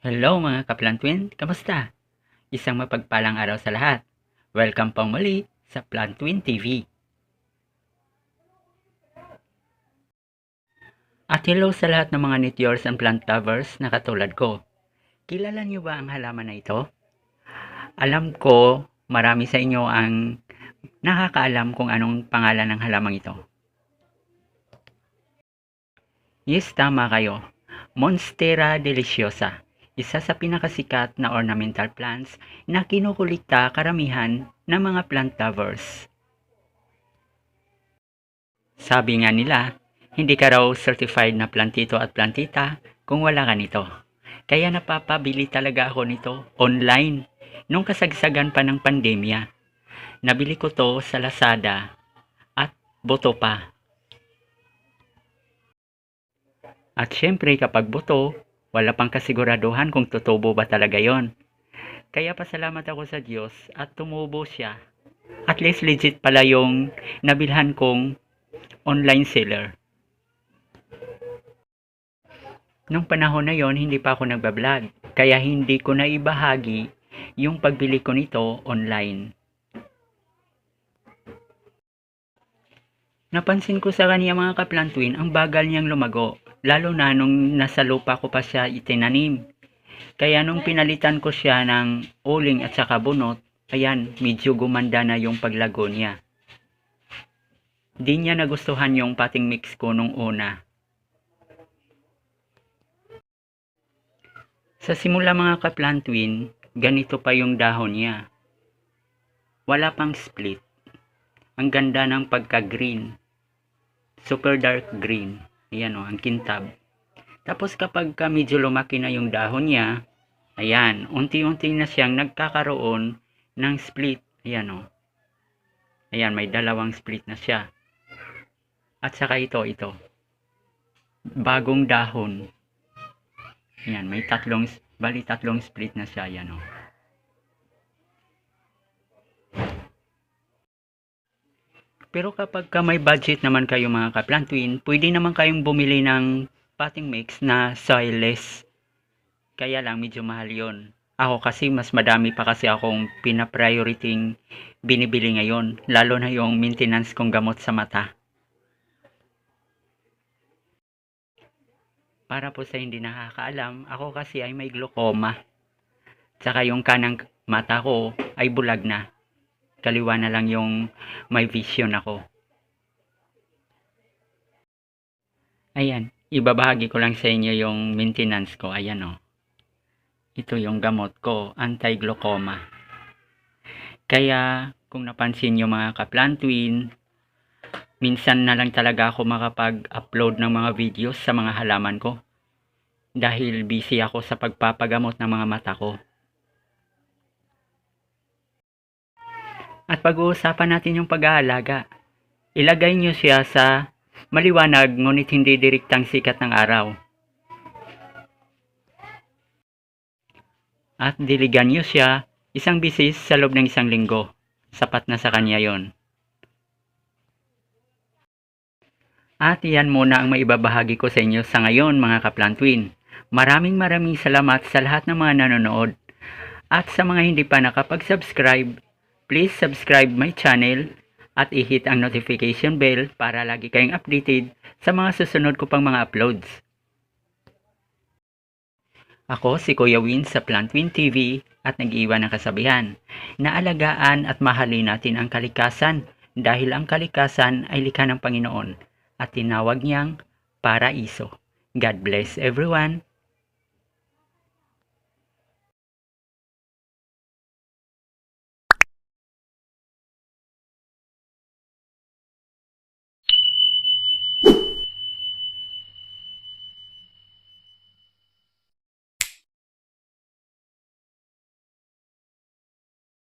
Hello mga Kaplan-Twin, kamusta? Isang mapagpalang araw sa lahat. Welcome pong muli sa Plant Twin TV. At hello sa lahat ng mga meteors and plant lovers na katulad ko. Kilala niyo ba ang halaman na ito? Alam ko marami sa inyo ang nakakaalam kung anong pangalan ng halamang ito. Yes, tama kayo. Monstera deliciosa isa sa pinakasikat na ornamental plants na kinukulikta karamihan ng mga plant lovers. Sabi nga nila, hindi ka raw certified na plantito at plantita kung wala ka nito. Kaya napapabili talaga ako nito online nung kasagsagan pa ng pandemya. Nabili ko to sa Lazada at boto pa. At syempre kapag boto, wala pang kasiguraduhan kung tutubo ba talaga yon. Kaya pasalamat ako sa Diyos at tumubo siya. At least legit pala yung nabilhan kong online seller. Nung panahon na yon hindi pa ako nagbablog. Kaya hindi ko na ibahagi yung pagbili ko nito online. Napansin ko sa kanya mga kaplantuin ang bagal niyang lumago lalo na nung nasa lupa ko pa siya itinanim. Kaya nung pinalitan ko siya ng uling at saka bunot, ayan, medyo gumanda na yung paglago niya. Di niya nagustuhan yung pating mix ko nung una. Sa simula mga kaplantuin, ganito pa yung dahon niya. Wala pang split. Ang ganda ng pagka-green. Super dark green. Ayan o, ang kintab. Tapos kapag ka medyo lumaki na yung dahon niya, ayan, unti-unti na siyang nagkakaroon ng split. Ayan o. Ayan, may dalawang split na siya. At saka ito, ito. Bagong dahon. Ayan, may tatlong, bali tatlong split na siya. Ayan o. Pero kapag ka may budget naman kayo mga kaplantuin, pwede naman kayong bumili ng potting mix na soilless. Kaya lang medyo mahal yon. Ako kasi mas madami pa kasi akong pinaprioriting binibili ngayon. Lalo na yung maintenance kong gamot sa mata. Para po sa hindi nakakaalam, ako kasi ay may glaucoma. Tsaka yung kanang mata ko ay bulag na kaliwa na lang yung may vision ako. Ayan, ibabahagi ko lang sa inyo yung maintenance ko. Ayan o. Oh. Ito yung gamot ko, anti-glaucoma. Kaya, kung napansin nyo mga kaplantuin, minsan na lang talaga ako makapag-upload ng mga videos sa mga halaman ko. Dahil busy ako sa pagpapagamot ng mga mata ko. At pag-uusapan natin yung pag-aalaga. Ilagay nyo siya sa maliwanag ngunit hindi direktang sikat ng araw. At diligan nyo siya isang bisis sa loob ng isang linggo. Sapat na sa kanya yon. At iyan muna ang maibabahagi ko sa inyo sa ngayon mga kaplantuin. Maraming maraming salamat sa lahat ng mga nanonood. At sa mga hindi pa nakapag-subscribe, Please subscribe my channel at i-hit ang notification bell para lagi kayong updated sa mga susunod ko pang mga uploads. Ako si Kuya Win sa Plant Win TV at nag-iwan ng kasabihan na alagaan at mahalin natin ang kalikasan dahil ang kalikasan ay likha ng Panginoon at tinawag niyang paraiso. God bless everyone.